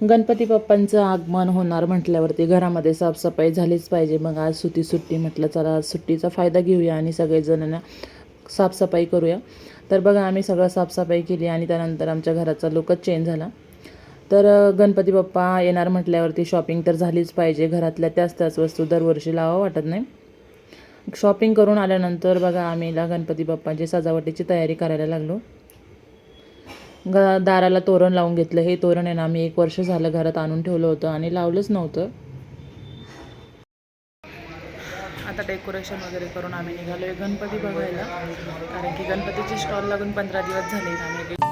गणपती बाप्पांचं आगमन होणार म्हटल्यावरती घरामध्ये साफसफाई झालीच पाहिजे. मग आज सुट्टी सुट्टी म्हटलं चला आज सुट्टीचा फायदा घेऊया आणि सगळेजणांना साफसफाई करूया. तर बघा आम्ही सगळं साफसफाई केली आणि त्यानंतर आमच्या घराचा लुकच चेंज झाला. तर गणपती बाप्पा येणार म्हटल्यावरती शॉपिंग तर झालीच पाहिजे. घरातल्या त्याच त्याच वस्तू दरवर्षी लावा वाटत नाही. शॉपिंग करून आल्यानंतर बघा आम्हीला गणपती बाप्पांची सजावटीची तयारी करायला लागलो. ग दाराला तोरण लावून घेतलं. हे तोरण आहे ना आम्ही एक वर्ष झालं घरात आणून ठेवलं होतं आणि लावलंच नव्हतं. आता डेकोरेशन वगैरे करून आम्ही निघालोय गणपती बघायला. कारण की गणपतीचे स्टॉल लागून पंधरा दिवस झाले. आम्ही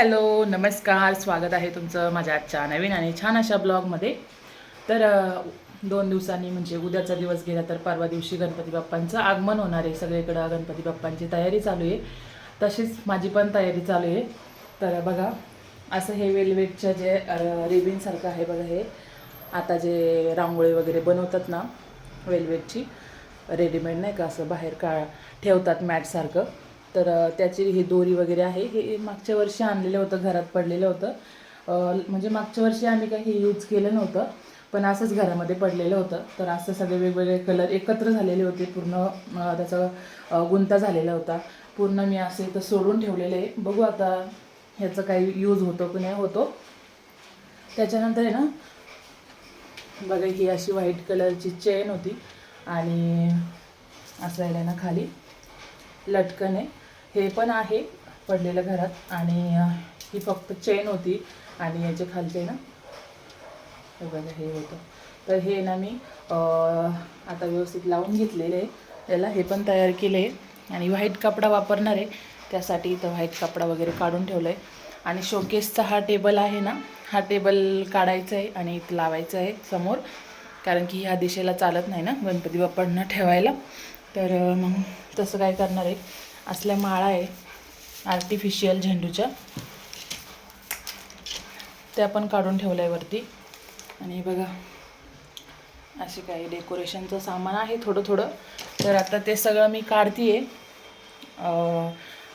हॅलो नमस्कार स्वागत आहे तुमचं माझ्या आजच्या नवीन आणि छान अशा ब्लॉगमध्ये. तर दोन दिवसांनी म्हणजे उद्याचा दिवस गेला तर परवा दिवशी गणपती बाप्पांचं आगमन होणार आहे. सगळीकडं गणपती बाप्पांची तयारी चालू आहे. तशीच माझी पण तयारी चालू आहे. तर बघा असं हे वेलवेटच्या जे रिबिनसारखं आहे बघा हे. आता जे रांगोळी वगैरे बनवतात ना वेलवेटची रेडीमेड नाही का असं बाहेर का ठेवतात मॅटसारखं. तर त्याची ही दोरी वगैरे आहे. हे मागच्या वर्षी आणलेलं होतं घरात पडलेलं होतं. म्हणजे मागच्या वर्षी आम्ही काही यूज केलं नव्हतं पण असंच घरामध्ये पडलेलं होतं. तर असं सगळे वेगवेगळे कलर एकत्र झालेले होते. पूर्ण त्याचा गुंता झालेला होता. पूर्ण मी असे इथं सोडून ठेवलेले आहे. बघू आता ह्याचं काही यूज होतो की नाही होतो. त्याच्यानंतर आहे ना बघा ही अशी व्हाईट कलरची चेन होती. आणि असं आहे ना खाली. लटकन आहे. हे पण आहे पडलेलं घरात आणि ही फक्त चेन होती आणि याचे खालचे ना हे बघा हे होतं. तर हे ना मी आता व्यवस्थित लावून घेतलेले आहे. त्याला हे पण तयार केले आहे आणि व्हाईट कपडा वापरणार आहे. त्यासाठी इथं व्हाईट कपडा वगैरे काढून ठेवलं आहे आणि शोकेसचा हा टेबल आहे ना हा टेबल काढायचा आहे आणि इथं लावायचं आहे समोर. कारण की ह्या दिशेला चालत नाही ना गणपती बाप्पांना ठेवायला. तर मग तसं काय करणार आहे? असल्या माळा आहे आर्टिफिशियल झेंडूच्या. त्या पण काढून ठेवल्या आहे वरती. आणि बघा असे काही डेकोरेशनचं सामान आहे थोडं थोडं तर आता ते सगळं मी काढते आहे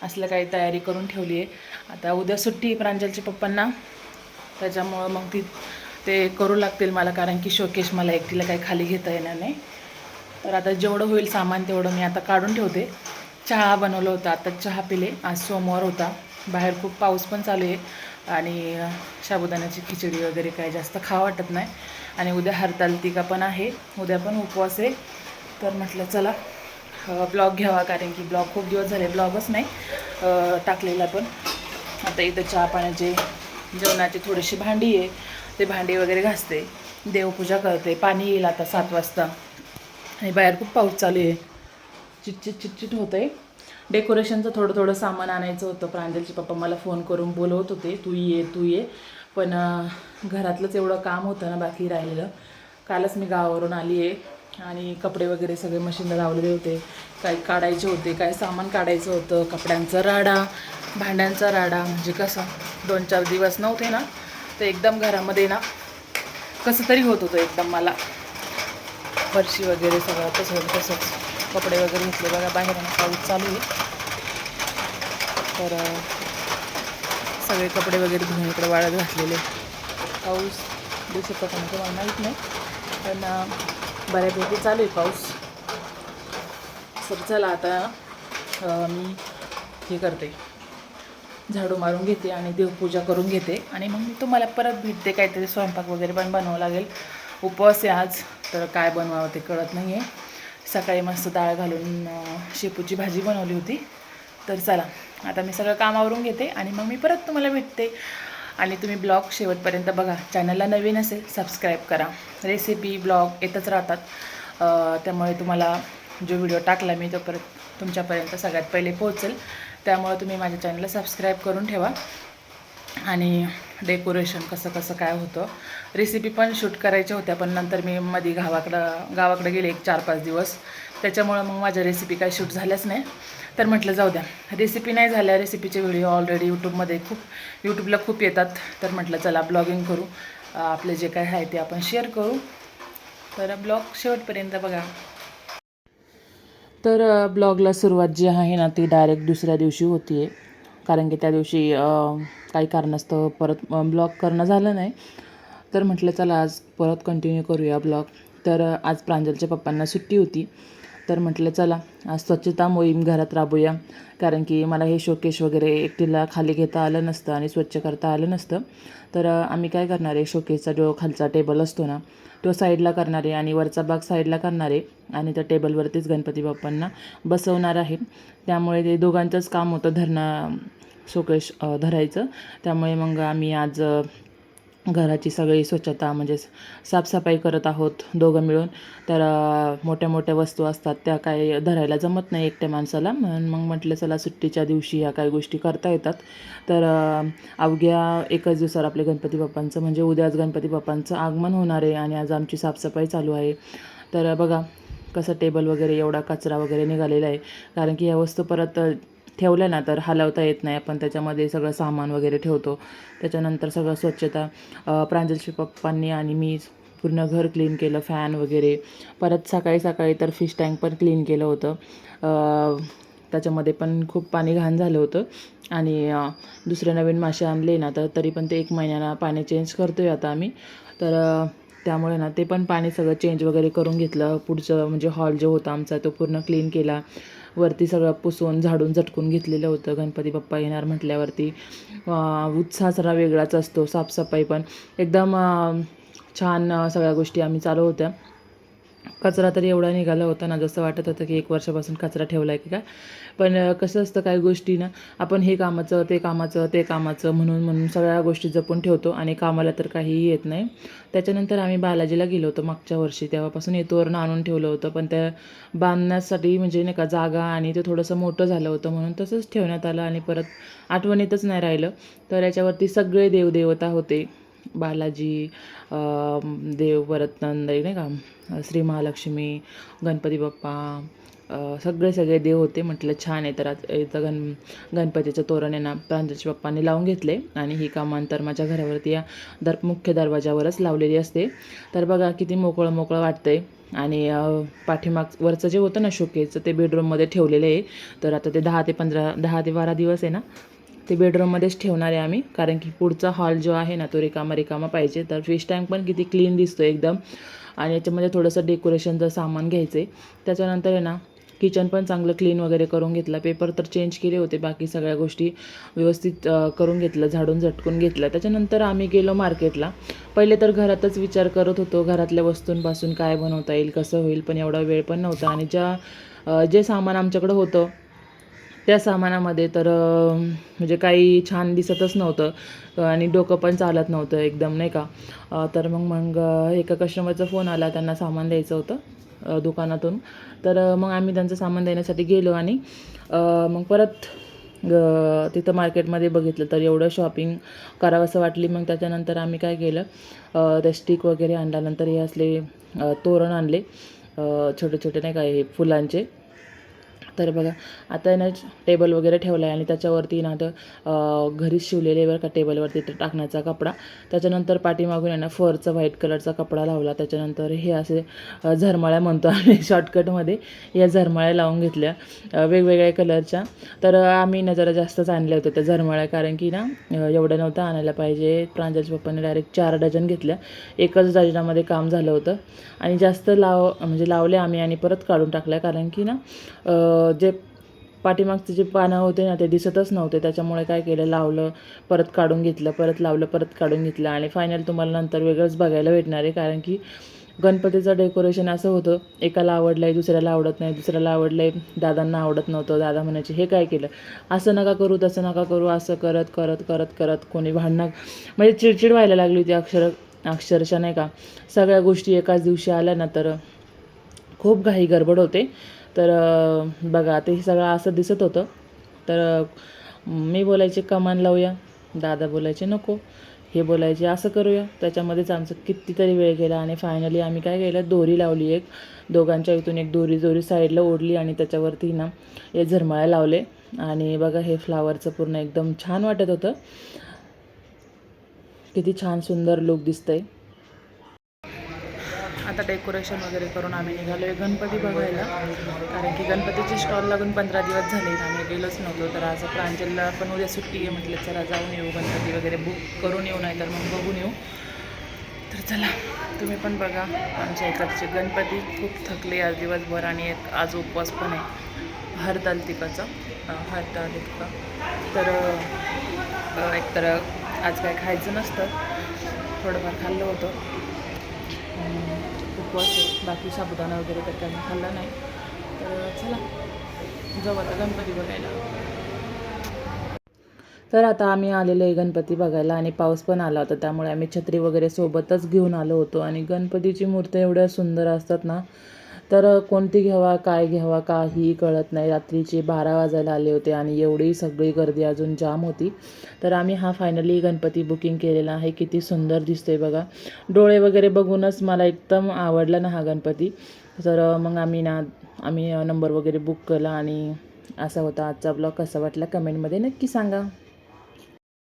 असलं काही तयारी करून ठेवली आहे आता उद्या सुट्टी आहे प्रांजलच्या पप्पांना. त्याच्यामुळं मग ती ते करू लागतील मला कारण की शोकेश मला एकटीला काही खाली घेता येणार नाही. तर आता जेवढं होईल सामान तेवढं मी आता काढून ठेवते. चहा बनवलं होतं आता चहा पिले. आज सोमवार होता. बाहेर खूप पाऊस पण चालू आहे. आणि साबुदाण्याची खिचडी वगैरे काय जास्त खा वाटत नाही. आणि उद्या हरतालिका पण आहे. उद्या पण उपवास आहे. तर म्हटलं चला ब्लॉग घ्यावा. कारण की ब्लॉग खूप दिवस झाले ब्लॉगच नाही टाकलेला पण. आता इथं चहा पाण्याचे जेवणाची थोडीशी भांडी आहे. ते भांडी वगैरे घासते. देवपूजा करते. पाणी येईल आता सात वाजता. आणि बाहेर खूप पाऊस चालू आहे. चिटचिट चिटचिट होतं आहे डेकोरेशनचं थोडं थोडं सामान आणायचं होतं. प्रांजलचे पप्पा मला फोन करून बोलवत होते. तू ये तू ये. पण घरातलंच एवढं काम होतं ना बाकी राहिलेलं. कालच मी गावावरून आली आहे आणि कपडे वगैरे सगळे मशीनला लावलेले होते. काही काढायचे होते काय सामान काढायचं होतं. कपड्यांचा राडा भांड्यांचा राडा. म्हणजे कसं दोन चार दिवस नव्हते ना तर एकदम घरामध्ये ना कसं तरी होत होतं एकदम मला. फरशी वगैरे सगळं तसं तसंच. कपडे वगैरे घेतले बघा बाहेर पाऊस चालू आहे. तर सगळे कपडे वगैरे धुवून इकडे वाळत घातलेले. पाऊस दिवसात का कोणाचं माहीत नाही. पण बऱ्यापैकी चालू आहे पाऊस. सर चला आता मी हे करते. झाडू मारून घेते आणि देवपूजा करून घेते. आणि मग मी तुम्हाला परत भेटते काहीतरी स्वयंपाक वगैरे पण बनवावं लागेल. उपवास आहे आज तर काय बनवावं ते कळत नाही आहे सकाळी मस्त डाळ घालून शेपूची भाजी बनवली होती. तर चला आता मी सगळं कामावरून घेते आणि मग मी परत तुम्हाला भेटते. आणि तुम्ही ब्लॉग शेवटपर्यंत बघा. चॅनलला नवीन असेल सबस्क्राईब करा. रेसिपी ब्लॉग येतच राहतात. त्यामुळे तुम्हाला जो व्हिडिओ टाकला मी तो परत तुमच्यापर्यंत सगळ्यात पहिले पोहोचेल. त्यामुळे तुम्ही माझ्या चॅनलला सबस्क्राईब करून ठेवा. आणि डेकोरेशन कसं कसं काय होतं. रेसिपी पण शूट करायच्या होत्या पण नंतर मी मध्ये गावाकडं गावाकडे गेले एक चार पाच दिवस. त्याच्यामुळं मग माझ्या रेसिपी काय शूट झाल्याच नाही. तर म्हटलं जाऊ द्या. रेसिपी नाही झाल्या रेसिपीचे व्हिडिओ ऑलरेडी यूट्यूबमध्ये खूप यूट्यूबला खूप येतात. तर म्हटलं चला ब्लॉगिंग करू. आपले जे काय आहे ते आपण शेअर करू. तर ब्लॉग शेवटपर्यंत बघा. तर ब्लॉगला सुरुवात जी आहे ना ती डायरेक्ट दुसऱ्या दिवशी होती आहे कारण की त्या दिवशी काही कारणास्तव परत ब्लॉग करणं झालं नाही. तर म्हटलं चला आज परत कंटिन्यू करूया ब्लॉग तर आज प्रांजलच्या पप्पांना सुट्टी होती. तर म्हटलं चला आज स्वच्छता मोहीम घरात राबूया. कारण की मला हे शोकेश वगैरे एकटीला खाली घेता आलं नसतं आणि स्वच्छ करता आलं नसतं. तर आम्ही काय करणार आहे शोकेसचा जो खालचा टेबल असतो ना तो साईडला करणार आहे आणि वरचा भाग साईडला करणार आहे आणि त्या टेबलवरतीच गणपती बाप्पांना बसवणार आहे. त्यामुळे ते दोघांचंच काम होतं धरणं शोकेश धरायचं. त्यामुळे मग आम्ही आज घराची सगळी स्वच्छता म्हणजे साफसफाई करत आहोत दोघं मिळून. तर मोठ्या मोठ्या वस्तू असतात त्या काय धरायला जमत नाही एकट्या माणसाला. म्हणून मग म्हटलं चला सुट्टीच्या दिवशी ह्या काही गोष्टी करता येतात. तर अवघ्या एकच दिवसावर आपले गणपती बाप्पांचं म्हणजे उद्याच गणपती बाप्पांचं आगमन होणार आहे आणि आज आमची साफसफाई चालू आहे. तर बघा कसं टेबल वगैरे एवढा कचरा वगैरे निघालेला आहे. कारण की ह्या वस्तू परत ठेवलं ना तर हलवता येत नाही. आपण त्याच्यामध्ये सगळं सामान वगैरे ठेवतो. त्याच्यानंतर सगळं स्वच्छता प्रांजलशी पप्पांनी आणि मी पूर्ण घर क्लीन केलं फॅन वगैरे. परत सकाळी सकाळी तर फिश टँक पण क्लीन केलं होतं. त्याच्यामध्ये पण खूप पाणी घाण झालं होतं. आणि दुसरे नवीन मासे आणले ना तर तरी पण ते एक महिन्याला पाणी चेंज करतो आहे आता आम्ही. तर त्यामुळे ना ते पण पाणी सगळं चेंज वगैरे करून घेतलं. पुढचं म्हणजे हॉल जो होता आमचा तो पूर्ण क्लीन केला. वरती सगळं पुसून झाडून झटकून घेतलेलं होतं. गणपती बाप्पा येणार म्हटल्यावरती उत्साह जरा वेगळाच असतो साफसफाई पण. एकदम छान सगळ्या गोष्टी आम्ही चालू होत्या. कचरा तरी एवढा निघाला होता ना जसं वाटत होतं की एक वर्षापासून कचरा ठेवला आहे की काय. पण कसं असतं काही गोष्टी ना आपण हे कामाचं ते कामाचं ते कामाचं म्हणून म्हणून सगळ्या गोष्टी जपून ठेवतो आणि कामाला तर काहीही येत नाही. त्याच्यानंतर आम्ही बालाजीला गेलो होतो मागच्या वर्षी तेव्हापासून येतोवरनं आणून ठेवलं होतं. पण त्या बांधण्यासाठी म्हणजे नाही का जागा आणि ते थोडंसं मोठं झालं होतं म्हणून तसंच ठेवण्यात आलं आणि परत आठवणीतच नाही राहिलं. तर याच्यावरती सगळे देवदेवता होते. बालाजी देव परत नंदाई नाही का? श्री महालक्ष्मी गणपती बाप्पा सगळे सगळे देव होते म्हटलं छान आहे. तर आज इथं गण गणपतीचं तोरण आहे ना प्रांजलच्या पप्पांनी लावून घेतले आणि ही कामं तर माझ्या घरावरती या दर मुख्य दरवाजावरच लावलेली असते. तर बघा किती मोकळं मोकळं वाटतंय. आणि पाठीमाग वरचं जे होतं ना शोकेचं ते बेडरूममध्ये ठेवलेलं आहे. तर आता ते दहा ते पंधरा दहा ते बारा दिवस आहे ना ते बेडरूममध्येच ठेवणार आहे आम्ही. कारण की पुढचा हॉल जो आहे ना तो रिकामा रिकामा पाहिजे. तर फिश टँक पण किती क्लीन दिसतो एकदम. आणि याच्यामध्ये थोडंसं डेकोरेशनचं सामान घ्यायचं आहे त्याच्यानंतर आहे ना किचन पण चांगलं क्लीन वगैरे करून घेतलं. पेपर तर चेंज केले होते बाकी सगळ्या गोष्टी व्यवस्थित करून घेतलं झाडून झटकून घेतलं. त्याच्यानंतर आम्ही गेलो मार्केटला पहिले तर घरातच विचार करत होतो घरातल्या वस्तूंपासून काय बनवता येईल कसं होईल पण एवढा वेळ पण नव्हता. आणि ज्या जे सामान आमच्याकडं होतं त्या सामानामध्ये तर म्हणजे काही छान दिसतच नव्हतं. आणि डोकं पण चालत नव्हतं एकदम नाही का? तर मग मग एका कस्टमरचा फोन आला. त्यांना सामान द्यायचं होतं दुकानातून. तर मग आम्ही त्यांचं सामान देण्यासाठी गेलो आणि मग परत तिथं मार्केटमध्ये बघितलं तर एवढं शॉपिंग करावंसं वाटली. मग त्याच्यानंतर आम्ही काय केलं रेस्टिक ते स्टिक वगैरे आणल्यानंतर हे असले तोरण आणले छोटे छोटे नाही का हे फुलांचे. तर बघा आता आहे ना टेबल वगैरे ठेवला आहे आणि त्याच्यावरती ना तर घरी घरीच शिवलेले बरं का टेबलवरती टाकण्याचा कपडा. त्याच्यानंतर पाठीमागून आहे ना फरचा व्हाईट कलरचा कपडा लावला. त्याच्यानंतर हे असे झरमाळ्या म्हणतो आम्ही शॉर्टकटमध्ये या झरमाळ्या लावून घेतल्या. वेगवेगळ्या कलरच्या तर आम्ही ना जरा जास्तच आणल्या होत्या त्या झरमाळ्या कारण की ना एवढं नव्हतं आणायला पाहिजे. प्रांजलच्या पप्पाने डायरेक्ट चार डझन घेतल्या. एकच डझनामध्ये काम झालं होतं. आणि जास्त लाव म्हणजे लावल्या आम्ही आणि परत काढून टाकल्या कारण की ना जे पाठीमागचे जे पानं होते ना ते दिसतच नव्हते. त्याच्यामुळे काय केलं लावलं परत काढून घेतलं परत लावलं परत काढून घेतलं. आणि फायनल तुम्हाला नंतर वेगळंच बघायला भेटणार आहे कारण की गणपतीचं डेकोरेशन असं होतं एकाला आवडलं आहे दुसऱ्याला आवडत नाही दुसऱ्याला आवडलं आहे दादांना आवडत नव्हतं दादा म्हणायचे हे काय केलं? असं नका करू तसं नका करू असं करत करत करत करत कोणी भांडणं म्हणजे चिडचिड व्हायला लागली होती अक्षर अक्षरशः नाही का? सगळ्या गोष्टी एकाच दिवशी आल्या ना तर खूप घाई गडबड होते. तर बघा ते सगळं असं दिसत होतं. तर मी बोलायचे कमान लावूया. दादा बोलायचे नको. हे बोलायचे असं करूया. त्याच्यामध्येच आमचं कितीतरी वेळ गेला आणि फायनली आम्ही काय केलं दोरी लावली एक. दोघांच्या इथून एक दोरी दोरी साईडला ओढली आणि त्याच्यावरती ना हे झरमाळ्या लावले. आणि बघा हे फ्लावरचं पूर्ण एकदम छान वाटत होतं. किती छान सुंदर लुक दिसतंय. आता डेकोरेशन वगैरे करून आम्ही निघालो आहे गणपती बघायला. कारण की गणपतीचे स्टॉल लागून पंधरा दिवस झाले आम्ही गेलोच नव्हतो. तर आज प्रांजलला पण उद्या सुट्टी आहे. म्हटलं चला जाऊन येऊ. गणपती वगैरे बुक करून येऊ नाही तर मग बघून येऊ. तर चला तुम्ही पण बघा. आमच्या इकडचे गणपती खूप थकले आज दिवसभर आणि एक आज उपवास पण आहे. हरतालिकाचा हरदाल तिका तर एकतर आज काय खायचं नसतं. थोडंफार खाल्लं होतं. उपवास आहे बाकी साबुदाणा वगैरे तर काही खाल्लं नाही. तर चला जाऊ आता गणपती बघायला. तर आता आम्ही आलेलो आहे गणपती बघायला आणि पाऊस पण आला होता त्यामुळे आम्ही छत्री वगैरे सोबतच घेऊन आलो होतो. आणि गणपतीची मूर्ती एवढ्या सुंदर असतात ना तर कोणती घ्यावा काय घ्यावा काही कळत नाही. रात्रीचे बारा वाजायला आले होते आणि एवढी सगळी गर्दी अजून जाम होती. तर आम्ही हा फायनली गणपती बुकिंग केलेला आहे. किती सुंदर दिसतोय बघा. डोळे वगैरे बघूनच मला एकदम आवडला ना हा गणपती. तर मग आम्ही ना आम्ही नंबर वगैरे बुक केला आणि असा होता आजचा ब्लॉग कसा वाटला कमेंटमध्ये नक्की सांगा.